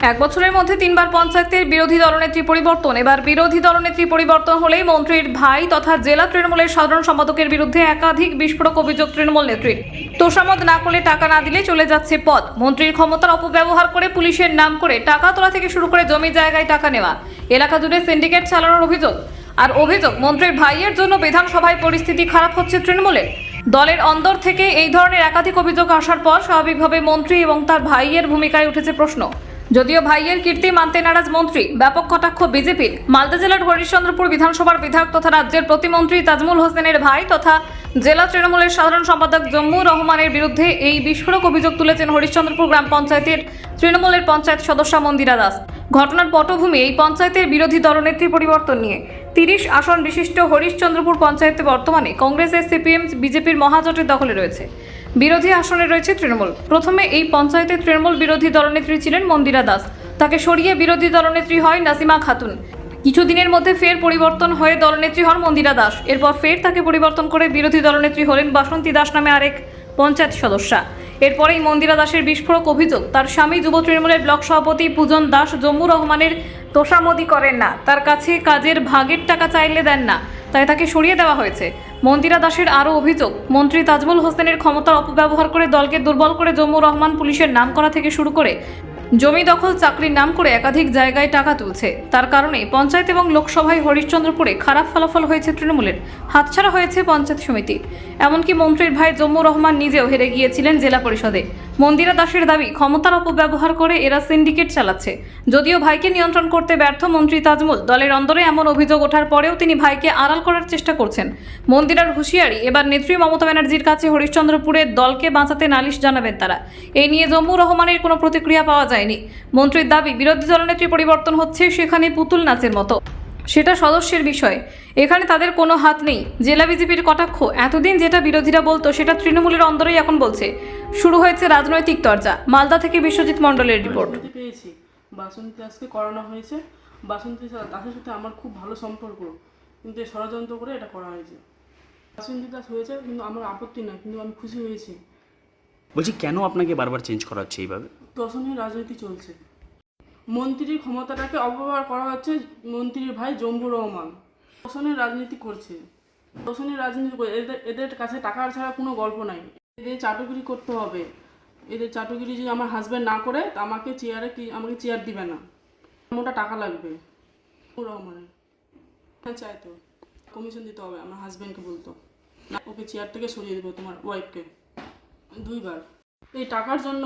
এক বছরের মধ্যে তিনবার পঞ্চায়েতের বিরোধী দলনেত্রী পরিবর্তন। এবার বিরোধী দলনেত্রী পরিবর্তন হলেই মন্ত্রীর ভাই তথা জেলা তৃণমূলের সাধারণ সম্পাদকের বিরুদ্ধে একাধিক বিস্ফোরক অভিযোগ তৃণমূল নেত্রীর। তোষামত না করলে টাকা না দিলে চলে যাচ্ছে পদ। মন্ত্রীর ক্ষমতার অপব্যবহার করে পুলিশের নাম করে টাকা তোলা থেকে শুরু করে জমি জায়গায় টাকা নেওয়া। এলাকা জুড়ে সিন্ডিকেট চালানোর অভিযোগ। আর অভিযোগ, মন্ত্রীর ভাইয়ের জন্য বিধানসভায় পরিস্থিতি খারাপ হচ্ছে তৃণমূলের। দলের অন্দর থেকে এই ধরনের একাধিক অভিযোগ আসার পর স্বাভাবিকভাবে মন্ত্রী এবং তার ভাইয়ের ভূমিকায় উঠেছে প্রশ্ন। যদিও ভাইয়ের কীর্তি মানতে নারাজ মন্ত্রী, ব্যাপক কটাক্ষ বিজেপির মালদা জেলার হরিশ্চন্দ্রপুর বিধানসভার বিধায়ক তথা রাজ্যের প্রতিমন্ত্রী তাজমুল হোসেনের ভাই তথা জেলা তৃণমূলের সাধারণ সম্পাদক জম্মু রহমানের বিরুদ্ধে এই বিস্ফোরক অভিযোগ তুলেছেন হরিশ্চন্দ্রপুর গ্রাম পঞ্চায়েতের তৃণমূলের পঞ্চায়েত সদস্যা মন্দিরা দাস। ঘটনার পটভূমি এই পঞ্চায়েতের বিরোধী দলনেত্রী পরিবর্তন নিয়ে। তিরিশ আসন বিশিষ্ট হরিশ্চন্দ্রপুর পঞ্চায়েতে বর্তমানে কংগ্রেসের সিপিএম, বিজেপির মহাজোটের দখলে রয়েছে। বিরোধী আসনে রয়েছে তৃণমূল। প্রথমে এই পঞ্চায়েতে তৃণমূল বিরোধী দলনেত্রী ছিলেন মন্দিরা দাস। তাকে সরিয়ে বিরোধী দলনেত্রী হয় নাসিমা খাতুন। কিছুদিনের মধ্যে ফের পরিবর্তন হয়ে দলনেত্রী হন মন্দিরা দাস। এরপর ফের তাকে পরিবর্তন করে বিরোধী দলনেত্রী হলেন বাসন্তী দাস নামে আরেক পঞ্চায়েত সদস্যা। এরপরেই মন্দিরা দাসের বিস্ফোরক অভিযোগ, তার স্বামী যুব তৃণমূলের ব্লক সভাপতি পূজন দাস জম্মু রহমানের তোষামদি করেন না। তার কাছে কাজের ভাগের টাকা চাইলে দেন না, তাই তাকে সরিয়ে দেওয়া হয়েছে। মন্দিরা দাসের আরও অভিযোগ, মন্ত্রী তাজমুল হোসেনের ক্ষমতার অপব্যবহার করে দলকে দুর্বল করে জম্মু রহমান পুলিশের নাম করা থেকে শুরু করে জমি দখল, চাকরির নাম করে একাধিক জায়গায় টাকা তুলছে। তার কারণে পঞ্চায়েত এবং লোকসভায় হরিশ্চন্দ্রপুরে খারাপ ফলাফল হয়েছে তৃণমূলের। হাতছাড়া হয়েছে পঞ্চায়েত সমিতি এমনকি মন্ত্রীর ভাই জম্মু রহমান নিজেও হেরে গিয়েছিলেন জেলা পরিষদে। মন্দিরা দাসের দাবি, ক্ষমতার অপব্যবহার করে এরা সিন্ডিকেট চালাচ্ছে। যদিও ভাইকে নিয়ন্ত্রণ করতে ব্যর্থ মন্ত্রী তাজমুল, দলের অন্দরে এমন অভিযোগ ওঠার পরেও তিনি ভাইকে আড়াল করার চেষ্টা করছেন। মন্দিরার হুঁশিয়ারি, এবার নেত্রী মমতা ব্যানার্জির কাছে হরিশ্চন্দ্রপুরের দলকে বাঁচাতে নালিশ জানাবেন তারা। এই নিয়ে জম্মু রহমানের কোনো প্রতিক্রিয়া পাওয়া যায়নি। মন্ত্রীর দাবি, বিরোধী দলনেত্রী পরিবর্তন হচ্ছে, সেখানে পুতুল নাচের মতো। সেটা সদস্যের বিষয়। এখানে তাদের কোনো হাত নেই। জেলা বিজেপির কটাক্ষ এতদিন যেটা বিরোধীরা বলতো সেটা তৃণমূলের অন্দরেই এখন বলছে। শুরু হয়েছে রাজনৈতিক চর্চা মালদা থেকে বিশ্বজিৎ মণ্ডলের রিপোর্ট। বাসন্তী পেয়েছি। বাসন্তী দাসকে করানো হয়েছে। বাসন্তী দাসের সাথে আমার খুব ভালো সম্পর্ক। কিন্তু ষড়যন্ত্র করে এটা করা হয়েছে। বাসন্তী দাস হয়েছে কিন্তু আমার আপত্তি না কিন্তু আমি খুশি হয়েছি। বলছি কেন আপনাকে বারবার চেঞ্জ করা হচ্ছে এইভাবে? দশনের রাজনীতি চলছে। মন্ত্রীর ক্ষমতাটাকে অপব্যবহার করা হচ্ছে মন্ত্রীর ভাই জম্বু রহমান। দশনের রাজনীতি করছে। দশনের রাজনীতি করে এদের এদের কাছে টাকার ছাড়া কোনো গল্প নাই। এদের চাটুগিরি করতে হবে। এদের চাটুগিরি যদি আমার হাজব্যান্ড না করে, তা আমাকে চেয়ারে কি আমাকে চেয়ার দিবে না। মোটা টাকা লাগবে। রহমানের। হ্যাঁ চাই তো। কমিশন দিতে হবে, আমার হাজব্যান্ডকে বলতো। ওকে চেয়ার থেকে সরিয়ে দেবো তোমার ওয়াইফকে দুইবার। এই টাকার জন্য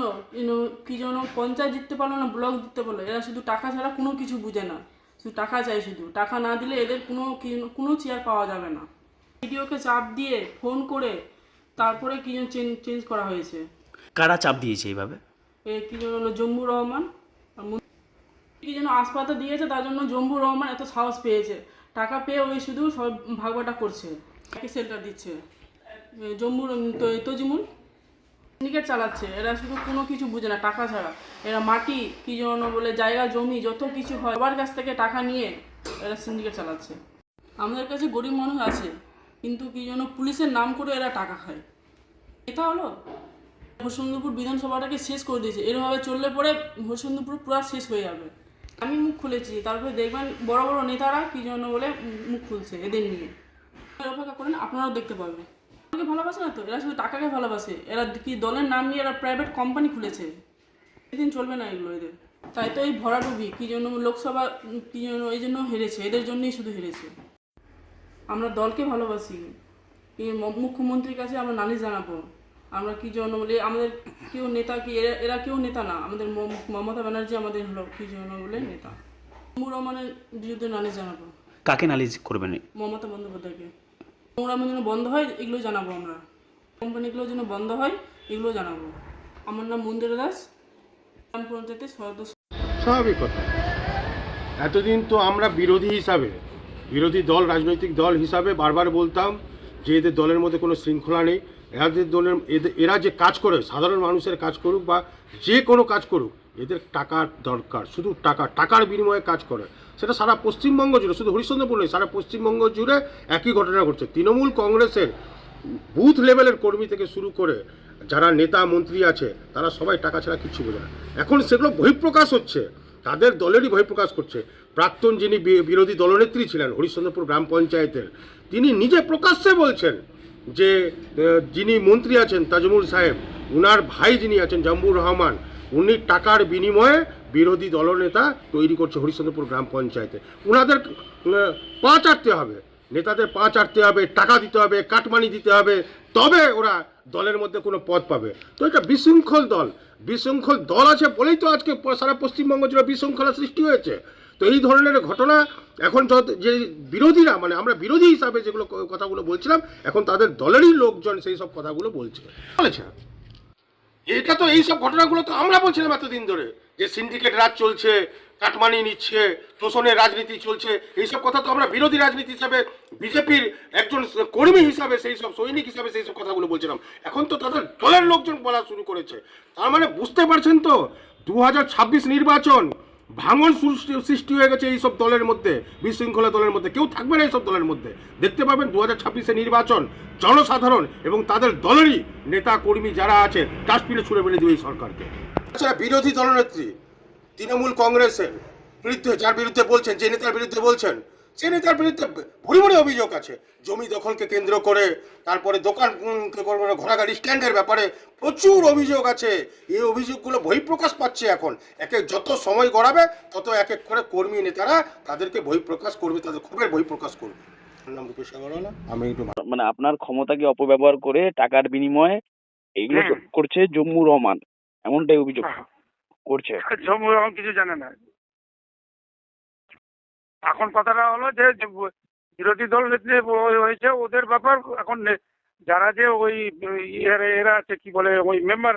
কি যেন পঞ্চায়েত জিততে পারল না ব্লক জিততে পারল এরা শুধু টাকা ছাড়া কোনো কিছু বুঝে না। শুধু টাকা চাই শুধু। টাকা না দিলে এদের কোনো কোনো চেয়ার পাওয়া যাবে না। ভিডিওকে চাপ দিয়ে ফোন করে তারপরে কি যেন চেঞ্জ করা হয়েছে। কারা চাপ দিয়েছে এইভাবে? এ কি যেন হলো জম্বু রহমান কি যেন আসপাতা দিয়েছে তার জন্য জম্বু রহমান এত সাহস পেয়েছে। টাকা পেয়ে ওই শুধু সব ভাগবাটা করছে। সেন্টার দিচ্ছে। এ জম্বুর তো তজিমুল সিন্ডিকেট চালাচ্ছে। এরা শুধু কোনো কিছু বুঝে না, টাকা ছাড়া। এরা মাটি, কি যেন বলে, জায়গা, জমি, যত কিছু হয়, সবার কাছ থেকে টাকা নিয়ে এরা সিন্ডিকেট চালাচ্ছে। আমাদের কাছে গরিব মানুষ আছে, কিন্তু কি যেন পুলিশের নাম করে এরা টাকা খায়। এটা হলো। হরসুন্দরপুর বিধানসভাটাকে শেষ করে দিয়েছে। এরভাবে চললে পরে হরসুন্দরপুর পুরো শেষ হয়ে যাবে। আমি মুখ খুলেছি, তারপরে দেখবেন বড় বড় নেতারা কি জন্য বলে, মুখ খুলছে এদের নিয়ে। অপেক্ষা করেন, আপনারাও দেখতে পাবেন ভালোবাসে না তো? এরা শুধু টাকাকে ভালোবাসে। এরা কি দলের নাম নিয়ে এরা প্রাইভেট কোম্পানি খুলেছে? এদিন চলবে না এগুলো এদের। তাই তো এই ভরাডুবি কি জন্য লোকসভা কি জন্য এই জন্য হেরেছে। এদের জন্যই শুধু হেরেছে। আমরা দলকে ভালোবাসি। মুখ্যমন্ত্রীর কাছে আমরা নালিশ জানাব। আমরা কি জন্য বলে আমাদের কেউ নেতা কি এরা এরা কেউ নেতা না। আমাদের মমতা ব্যানার্জি আমাদের হলো কি জন্য বলে নেতা। মুর রহমানের বিরুদ্ধে নালিশ জানাব। কাকে নালিশ করবেন? মমতা বন্দ্যোপাধ্যায়কে। নোংরামের যেন বন্ধ হয়, এগুলো জানাব আমরা। কোম্পানিগুলো যেন বন্ধ হয়, এগুলো জানাব। আমার নাম মন্দিরা দাস, গ্রাম পঞ্চায়েতের সদস্য। স্বাভাবিক কথা। এতদিন তো আমরা বিরোধী হিসাবে, বিরোধী দল, রাজনৈতিক দল হিসাবে বারবার বলতাম যে এদের দলের মধ্যে কোনো শৃঙ্খলা নেই। এদের দলের এরা যে কাজ করে, সাধারণ মানুষের কাজ করুক বা যে কোনো কাজ করুক, এদের টাকার দরকার, শুধু টাকা, টাকার বিনিময়ে কাজ করে। সেটা সারা পশ্চিমবঙ্গ জুড়ে, শুধু হরিশ্চন্দ্রপুর নয় সারা পশ্চিমবঙ্গ জুড়ে একই ঘটনা ঘটছে। তৃণমূল কংগ্রেসের বুথ লেভেলের কর্মী থেকে শুরু করে যারা নেতা, মন্ত্রী আছে, তারা সবাই টাকা ছাড়া কিচ্ছু বোঝে না। এখন সেগুলো বহিঃপ্রকাশ হচ্ছে। তাদের দলেরই ভয় প্রকাশ করছে। প্রাক্তন যিনি বিরোধী দলনেত্রী ছিলেন, হরিশ্চন্দ্রপুর গ্রাম পঞ্চায়েতের, তিনি নিজে প্রকাশ্যে বলছেন যে যিনি মন্ত্রী আছেন তাজমুল সাহেব উনার ভাই যিনি আছেন জাম্বুর রহমান উনি টাকার বিনিময়ে বিরোধী দলনেতা তৈরি করছে হরিশ্চন্দ্রপুর গ্রাম পঞ্চায়েতে। উনাদের আহ, পা চাটতে হবে। নেতাদের পা চাটতে হবে টাকা দিতে হবে কাটমানি দিতে হবে তবে ওরা দলের মধ্যে কোনো পদ পাবে। তো এটা বিশৃঙ্খল দল। বিশৃঙ্খল দল আছে বলেই তো আজকে সারা পশ্চিমবঙ্গ জুড়ে বিশৃঙ্খলা সৃষ্টি হয়েছে। তো এই ধরনের ঘটনা এখন যে বিরোধীরা মানে আমরা বিরোধী হিসাবে যেগুলো কথাগুলো বলছিলাম, এখন তাদের দলেরই লোকজন সেই সব কথাগুলো বলছে। বলেছে। এটা তো এইসব ঘটনাগুলো তো আমরা বলছিলাম এতদিন ধরে, যে সিন্ডিকেট রাজ চলছে, কাটমানি নিচ্ছে, শোষণের রাজনীতি চলছে এইসব কথা তো আমরা বিরোধী রাজনীতি হিসাবে, বিজেপির একজন কর্মী হিসাবে, সেই সব সৈনিক হিসাবে সেই সব কথাগুলো বলছিলাম। এখন তো তাদের দলের লোকজন বলা শুরু করেছে। তার মানে বুঝতে পারছেন তো, দু হাজার ছাব্বিশ নির্বাচন ভাঙন সৃষ্টি হয়ে গেছে এইসব দলের মধ্যে, বিশৃঙ্খলা দলের মধ্যে। কেউ থাকবে না এইসব দলের মধ্যে। দেখতে পাবেন দু হাজার ছাব্বিশে নির্বাচন, জনসাধারণ এবং তাদের দলেরই নেতা, কর্মী যারা আছে, ডাস্টবিনে ছুড়ে ফেলে দেবে এই সরকারকে। তাছাড়া বিরোধী দলনেত্রী, তৃণমূল কংগ্রেসের বিরুদ্ধে, যার বিরুদ্ধে বলছেন, যে নেতার বিরুদ্ধে বলছেন সে নেতার বিরুদ্ধে ভুরি ভুরি অভিযোগ আছে। জমি দখলকে কেন্দ্র করে তারপরে দোকান কে ঘোড়াগাড়ি স্ট্যান্ডের ব্যাপারে প্রচুর অভিযোগ আছে। এই অভিযোগগুলো বহিঃপ্রকাশ পাচ্ছে এখন। এক যত সময় গড়াবে তত এক এক করে কর্মী নেতারা তাদেরকে বহিঃপ্রকাশ করবে তাদের ক্ষোভের বহিঃপ্রকাশ করবে। নাম রূপেশ আগরওয়ালা। আমি একটু মানে আপনার ক্ষমতাকে অপব্যবহার করে টাকার বিনিময়ে এইগুলো করছে জম্মু রহমান? এমনটাই অভিযোগ করছে। জম্মু রহমান কিছু জানে না। এখন কথাটা হলো যে যে বিরোধী দল নেত্রী হয়েছে ওদের ব্যাপার এখন নে- যারা যে ওই এরা আছে কি বলে ওই মেম্বার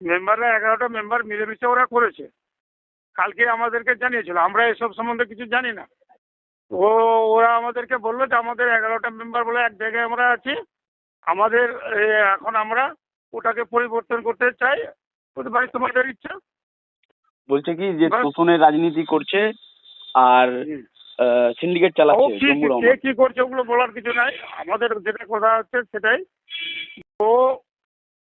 মেম্বাররা এগারোটা মেম্বার মিলেমিশে ওরা করেছে। কালকে আমাদেরকে জানিয়েছিল আমরা এসব সম্বন্ধে কিছু জানি না। ও ওরা আমাদেরকে বলল যে আমাদের এগারোটা মেম্বার বলে এক জায়গায় আমরা আছি। আমাদের এখন আমরা ওটাকে পরিবর্তন করতে চাই। ওদের ভাই তোমাদের ইচ্ছা? বলছে কি যে শোষণের রাজনীতি করছে আর সিন্ডিকেট চালাচ্ছে কি কে কি করছে ওগুলো বলার কিছু নাই। আমাদের যেটা কথা হচ্ছে সেটাই। ও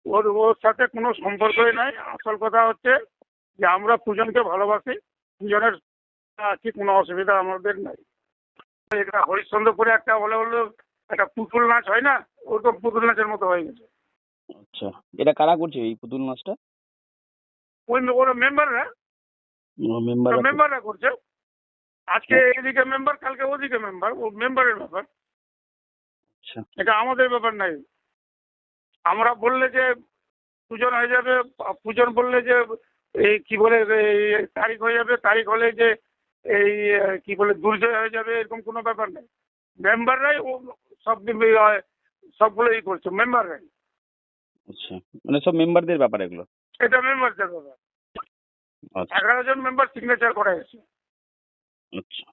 ওর ওর সাথে কোনো সম্পর্কই নাই। আসল কথা হচ্ছে যে আমরা পূজনকে ভালোবাসি। পূজনের আছি কোনো অসুবিধা আমাদের নাই। এটা হরিশ্চন্দ্রপুরে একটা হলে হলো একটা পুতুল নাচ হয় না? ওরকম পুতুল নাচের মতো হয়ে গেছে। আচ্ছা এটা কারা করছে এই পুতুল নাচটা? ওই ওরা মেম্বাররা মেম্বার মেম্বাররা করছে। আজকে এদিকে মেম্বার কালকে ওদিকে মেম্বার ও মেম্বারের ব্যাপার। আচ্ছা। এটা আমাদের ব্যাপার নাই। আমরা বললে যে পূজন হয়ে যাবে পূজন বললে যে এই কি বলে এই তারিখ হয়ে যাবে তারিখ হলে যে এই কি বলে দুর্জয় হয়ে যাবে এরকম কোনো ব্যাপার নেই। মেম্বাররাই ও সব সবগুলো ই করছে মেম্বাররাই আচ্ছা মানে সব মেম্বারদের ব্যাপার এগুলো? এটা মেম্বারদের ব্যাপার। আচ্ছা। এগারো জন মেম্বার সিগনেচার করা গেছে আচ্ছা